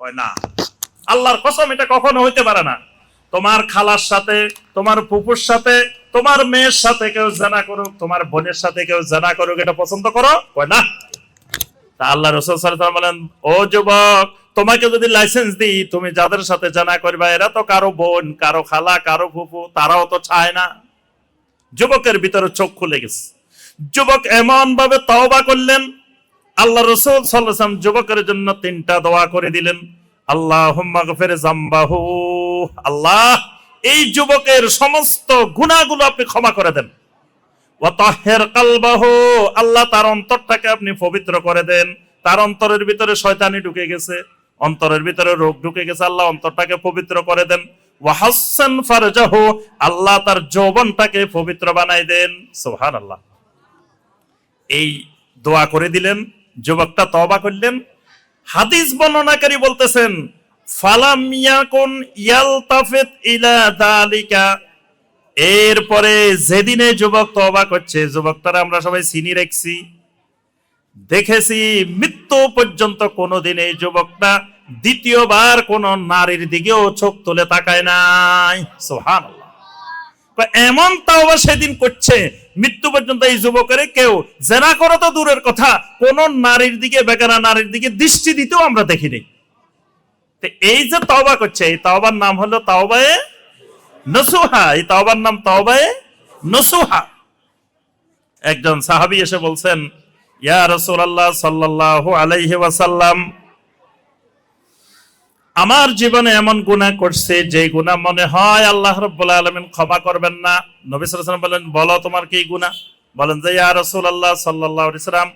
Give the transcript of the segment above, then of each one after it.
কয়, না, আল্লাহর কসম, এটা কখনো হইতে পারে না। তোমার খালার সাথে, তোমার পুকুর সাথে, তোমার মেয়ের সাথে কেউ জানা করুক, তোমার বোনের সাথে কেউ জানা করুক, এটা পছন্দ করো? কয়, না। তা আল্লাহ রসুল বলেন, ও যুবক, তোমাকে যদি লাইসেন্স দিই, তুমি যাদের সাথে জানা করবা, এরা তো কারও বোন, কারও খালা, কারও ফুফু, তারাও তো চায় না। যুবকের ভিতরে চোখ খুলে গেছে। যুবক এমন ভাবে তওবা করলেন, আল্লাহ রসুল সাল্লাম যুবকের জন্য তিনটা দোয়া করে দিলেন। আল্লাহ জাম্বাহু আল্লাহ, এই যুবকের সমস্ত গুণাগুলো আপনি ক্ষমা করে দেন। ওয়াতাহের কালবাহু, আল্লাহ তার অন্তরটাকে আপনি পবিত্র করে দেন। তার অন্তরের ভিতরে শয়তানি ঢুকে গেছে, অন্তরের ভিতরে রোগ ঢুকে গেছে, আল্লাহ অন্তরটাকে পবিত্র করে দেন। ওয়াহাসান ফারজাহু, আল্লাহ তার যৌবনটাকে পবিত্র বানাই দেন। সুবহানাল্লাহ। এই দোয়া করে দিলেন, যুবকটা তওবা করলেন হাদিস বর্ণনাকারী বলতেছেন, ফালাম ইয়াকুন ইয়ালতাফিত ইলা দালিকা। এরপরে যেদিনে যুবক তওবা করছে, যুবকটারা আমরা সবাই চিনি, রাখছি, দেখেছি, মৃত্যু পর্যন্ত কোনোদিন এই যুবকটা দ্বিতীয়বার কোন নারীর দিকেও চোখ তুলে তাকায় নাই। সুবহানাল্লাহ। এমন তাওবা সেদিন করছে, মৃত্যু পর্যন্ত এই যুবকের কেউ জেনা করা তো দূরের কথা, কোন নারীর দিকে বেকারা নারীর দিকে দৃষ্টি দিতেও আমরা দেখিনি এই যে তওবা করছে, এই তাওবার নাম হলো তাওবায়ে নসুহা, এই তাওবার নাম তাওবায়ে নসুহা। একজন সাহাবী এসে বলছেন, ইয়া রাসূলুল্লাহ সাল্লাল্লাহু আলাইহি ওয়াসাল্লাম আমার জীবনে এমন গুণা করছে, যে গুনাহ মনে হয় আল্লাহ রাব্বুল আলামিন ক্ষমা করবেন না। নবী বলেন, বলো তোমার কি গুনাহ? বলেন যে, ইয়া রাসূলুল্লাহ সাল্লাল্লাহু আলাইহি সাল্লাম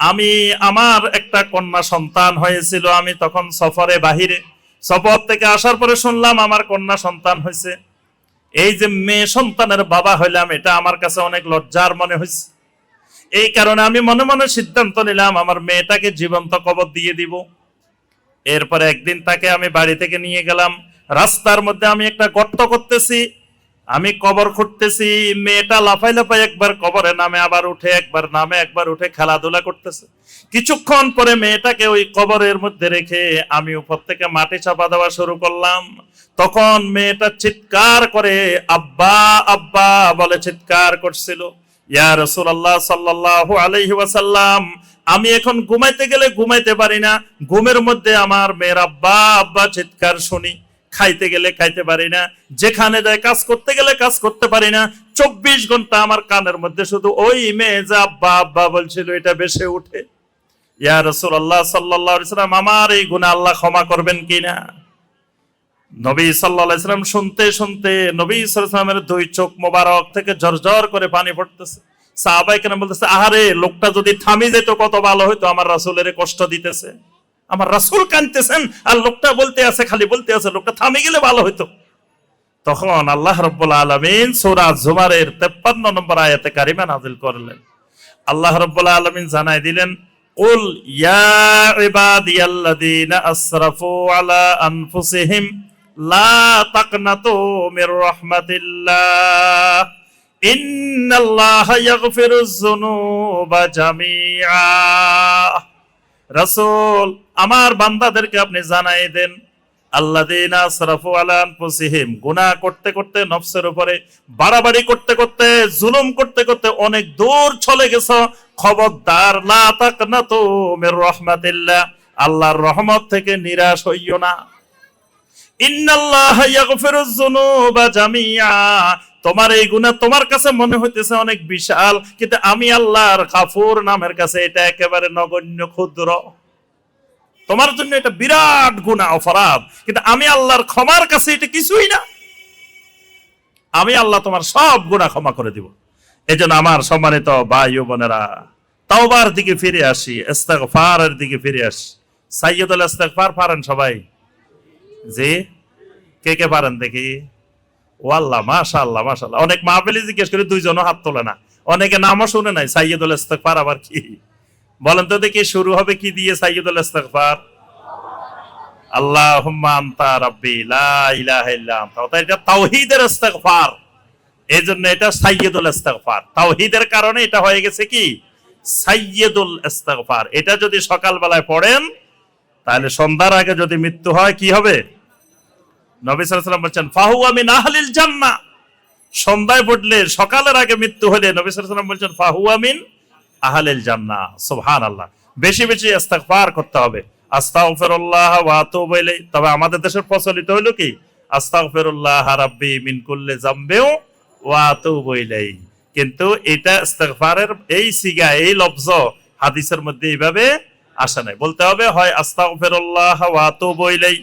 আমি আমার একটা কন্যা সন্তান হয়েছিল, আমি তখন সফরে বাহিরে, সফর থেকে আসার পরে শুনলাম আমার কন্যা সন্তান হয়েছে। এই যে মেয়ে সন্তানের বাবা হইলাম, এটা আমার কাছে অনেক লজ্জার মনে হয়েছে এই কারণে আমি মনে মনে সিদ্ধান্ত নিলাম, আমার মেয়েটাকে জীবন্ত কবর দিয়ে দিব। এরপরে একদিন তাকে আমি বাড়ি থেকে নিয়ে গেলাম। রাস্তার মধ্যে আমি একটা গর্ত করতেছি, আমি কবর খুঁড়তেছি, মেয়েটা লাফাই লাফাই একবার কবরে নামে, আবার উঠে একবার নামে, একবার উঠে খেলাধুলা করতেছে। কিছুক্ষণ পরে মেয়েটাকে ওই কবরের মধ্যে রেখে আমি উপর থেকে মাটি চাপা দেওয়া শুরু করলাম। তখন মেয়েটা চিৎকার করে, আব্বা আব্বা, বলে চিৎকার করছিল। ইয়া রাসূলুল্লাহ সাল্লাল্লাহু আলাইহি ওয়াসাল্লাম আমি এখন ঘুমাইতে গেলে ঘুমাইতে পারি না। ঘুমের মধ্যে আমার মেয়ের আব্বা আব্বা চিৎকার শুনি। খাইতে গেলে খাইতে পারি না। যেখানে যায় কাজ করতে গেলে কাজ করতে পারি না। চব্বিশ ঘণ্টা আমার কানের মধ্যে শুধু ওই যে আব্বা আব্বা বলছিল, এটা বেশে উঠে। ইয়া রাসূলুল্লাহ সাল্লাল্লাহু আলাইহি সাল্লাম, আমার এই গুনাহ আল্লাহ ক্ষমা করবেন কিনা নবী আলাইহি শুনতে শুনতে নবী সাল্লামের দুই চোখ মোবারক থেকে ঝরঝর করে পানি পড়তেছে। সাহাবাই বলতেছে, আহারে, লোকটা যদি থামি যেত, কত ভালো হইতো, আমার রাসূলের কষ্ট দিতেছে। আমার রাসূল কাঁদতেছেন, আর লোকটা বলতে আছে, খালি বলতে আছে, লোকটা থামে গেলে ভালো হইতো। তখন আল্লাহ রাব্বুল আলামিন সূরা জুমারের 53 নম্বর আয়াতে কারিমা নাযিল করলেন। আল্লাহ রাব্বুল আলামিন জানাই দিলেন ইবাদিয়াল্লাযীনা আসরাফু আলা আনফুসিহিম, লা তাকনাতু মির রাহমাতিল্লাহ। ইন্নাল্লাহা ইয়াগফিরুয যুনুবা জামিআ রাসূল, আমার বান্দাদেরকে আপনি জানাই দেন, আল্লাযীনা আসরাফু আলা আনফুসিহিম, গুনাহ করতে করতে, নফসের উপরে বাড়াবাড়ি করতে করতে, জুলুম করতে করতে অনেক দূর চলে রহমত থেকে নিরাশ হইও না। ইন্নাল্লাহা তোমার এই গুনাহ তোমার কাছে মনে হইতেছে অনেক বিশাল, কিন্তু আমি আল্লাহর গাফুর নামের কাছে এটা একেবারে নগণ্য, ক্ষুদ্র। তোমার জন্য এটা বিরাট গুনাহ অপরাধ। কিন্তু আমি আল্লাহর ক্ষমার কাছে এটা কিছুই না। আমি আল্লাহ তোমার সব গুনাহ ক্ষমা করে দিব। এজন্য আমার সম্মানিত ভাই বোনেরা, তাওবার দিকে ফিরে আসি, ইস্তেগফারের দিকে ফিরে আসি। সাইয়্যিদুল ইস্তেগফার পারেন সবাই? জি? কে কে পারেন দেখি? ও আল্লাহ মাশাআল্লাহ। অনেক মাহফিলি জিজ্ঞেস করে, দুইজনও হাত তোলে না। অনেকে নামও শুনে নাই, সাইয়্যিদুল ইস্তেগফার, আবার কি? বলেন তো দেখি, শুরু হবে কি দিয়ে সাইয়্যিদুল ইস্তেগফার? আল্লাহুম্মা আনতা রাব্বি, লা ইলাহা ইল্লা আনতা। এটা তাওহীদের ইস্তেগফার। এই জন্য এটা সাইয়্যিদুল ইস্তেগফার। তাওহীদের কারণে এটা হয়ে গেছে কি? সাইয়্যিদুল ইস্তেগফার। এটা যদি সকালবেলায় পড়েন, তাহলে সন্ধ্যার আগে যদি মৃত্যু হয়, কি হবে? নবী সাল্লাম বলছেন ফাহু আমি নাহলিল জান্না। সন্ধ্যায় পড়লে সকালের আগে মৃত্যু হলে নবী সাল্লাম বলছেন ফাহু আমিন আহলিল জান্না। সুবহান আল্লাহ বেশি বেশি ইস্তেগফার করতে হবে। আস্তাগফিরুল্লাহ ওয়া আতুবু ইলাইহি। তবে আমাদের দেশের প্রচলিত হলো কি? আস্তাগফিরুল্লাহ রাব্বি মিন কুল্লি জামবিউ ওয়া আতুবু ইলাইহি। কিন্তু এটা ইস্তেগফারের এই সিগা, এই লফজ হাদিসের মধ্যে এইভাবে আসে নাই। বলতে হবে, হয় আস্তাগফিরুল্লাহ ওয়া আতুবু ইলাইহি।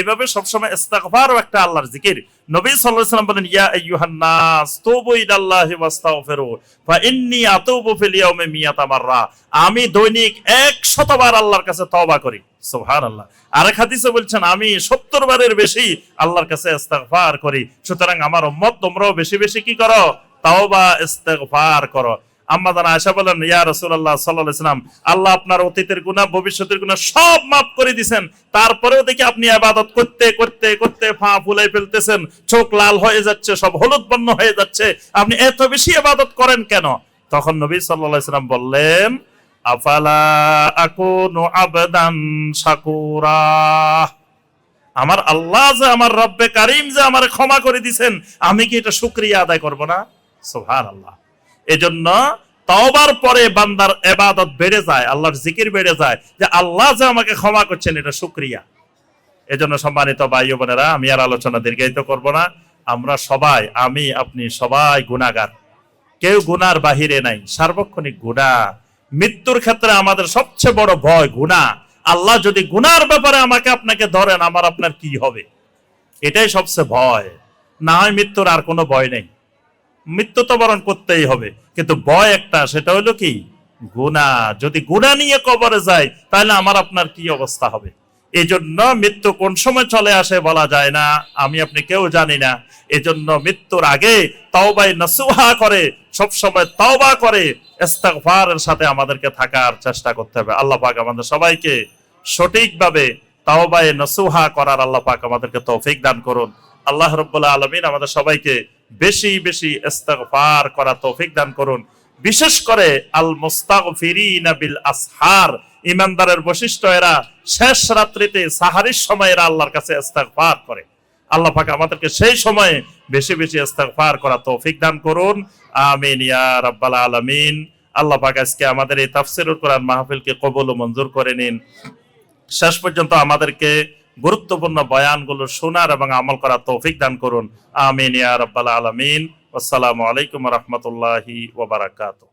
এভাবে সবসময় ইস্তেগফার একটা আল্লাহর জিকির। নবী সাল্লাল্লাহু আলাইহি বলেন, ইয়া আইয়ুহান নাস তুবু ইলাল্লাহি ওয়াস্তাগফিরু ফা ইন্নী আতুবু ফিল ইয়াউমি মিয়াতা মাররা। আমি দৈনিক 100 বার আল্লাহর কাছে তওবা করি। সুবহানাল্লাহ। আরেক হাদিসে বলছেন, আমি 70 বারের বেশি আল্লাহর কাছে ইস্তেগফার করি। সুতরাং আমার উম্মত, তোমরাও বেশি বেশি কি করো? তাওবা, ইস্তেগফার করো। আম্মা জানা আয়েশা বলেন, ইয়া রাসূলুল্লাহ সাল্লাল্লাহু আলাইহি সাল্লাম, আল্লাহ আপনার অতীতের গুনাহ, ভবিষ্যতের গুনাহ সব মাফ করে দিবেন তারপরেও দেখি আপনি ইবাদত করতে করতে করতে ফা ফুলাই ফেলতেছেন। চোখ লাল হয়ে যাচ্ছে, সব হলুদ বর্ণ হয়ে যাচ্ছে। আপনি এত বেশি ইবাদত করেন কেন? তখন নবী সাল্লাল্লাহু আলাইহি সাল্লাম বললেন, আফালা আকুনু আবদান শাকুরা? আমার আল্লাহ যে আমার রব্বে কারিম যে আমার ক্ষমা করে দিছেন, আমি কি এটা শুকরিয়া আদায় করব না? সুবহান আল্লাহ এজন্য তাওবার পরে বান্দার এবাদত বেড়ে যায়, আল্লাহর জিকির বেড়ে যায় যে আল্লাহ যে আমাকে ক্ষমা করছেন, এটা শুকরিয়া। এজন্য সম্মানিত ভাই বোনেরা, আমি আর আলোচনা দীর্ঘায়িত করব না। আমরা সবাই, আমি, আপনি সবাই গুণাগার কেউ গুনার বাহিরে নাই, সার্বক্ষণিক গুণা মৃত্যুর ক্ষেত্রে আমাদের সবচেয়ে বড় ভয় গুণা আল্লাহ যদি গুনার ব্যাপারে আমাকে আপনাকে ধরেন, আমার আপনার কি হবে? এটাই সবচেয়ে ভয়। না হয় মৃত্যুর আর কোনো ভয় নেই। মৃত্যু তো বরণ করতেই হবে। কিন্তু ভয় একটা, সেটা হলো কি? গুণা। যদি গুণা নিয়ে কবরে যায়, তাহলে আমার আপনার কি অবস্থা হবে? এই জন্য মৃত্যু কোন সময় চলে আসে বলা যায় না। আমি, আপনি কেউ জানি না। এজন্য মৃত্যুর আগে তাওবাই নাসুহা করে, সব সময় তাওবা করে, ইস্তেগফারের সাথে আমাদেরকে থাকার চেষ্টা করতে হবে। আল্লাহ পাক আমাদের সবাইকে সঠিকভাবে তাওবায়ে নসুহা করার আল্লাহ পাক আমাদেরকে তৌফিক দান করুন। আল্লাহ রব্বুল্লাহ আলমিন আমাদের সবাইকে বেশি বেশি ইস্তেগফার করা তৌফিক দান করুন। বিশেষ করে আল মুস্তাগফিরিনা বিল আসহার ইমানদারের বৈশিষ্ট্য এরা শেষ রাত্রিতে সাহারির সময় এরা আল্লাহর কাছে ইস্তেগফার করে। আল্লাহ পাক আমাদেরকে সেই সময়ে বেশি বেশি ইস্তেগফার করা তৌফিক দান করুন। আমিন ইয়া রাব্বাল আলামিন। আল্লাহ পাক আজকে আমাদের এই তাফসিরুল কোরআন মাহফিলকে কবুল ও মঞ্জুর করে নিন। শেষ পর্যন্ত আমাদেরকে গুরুত্বপূর্ণ বয়ানগুলো শোনার এবং আমল করার তৌফিক দান করুন। আমিন ইয়া রাব্বাল আলামিন। আসসালামু আলাইকুম রহমতুল্লাহি ওয়া বারাকাতুহু।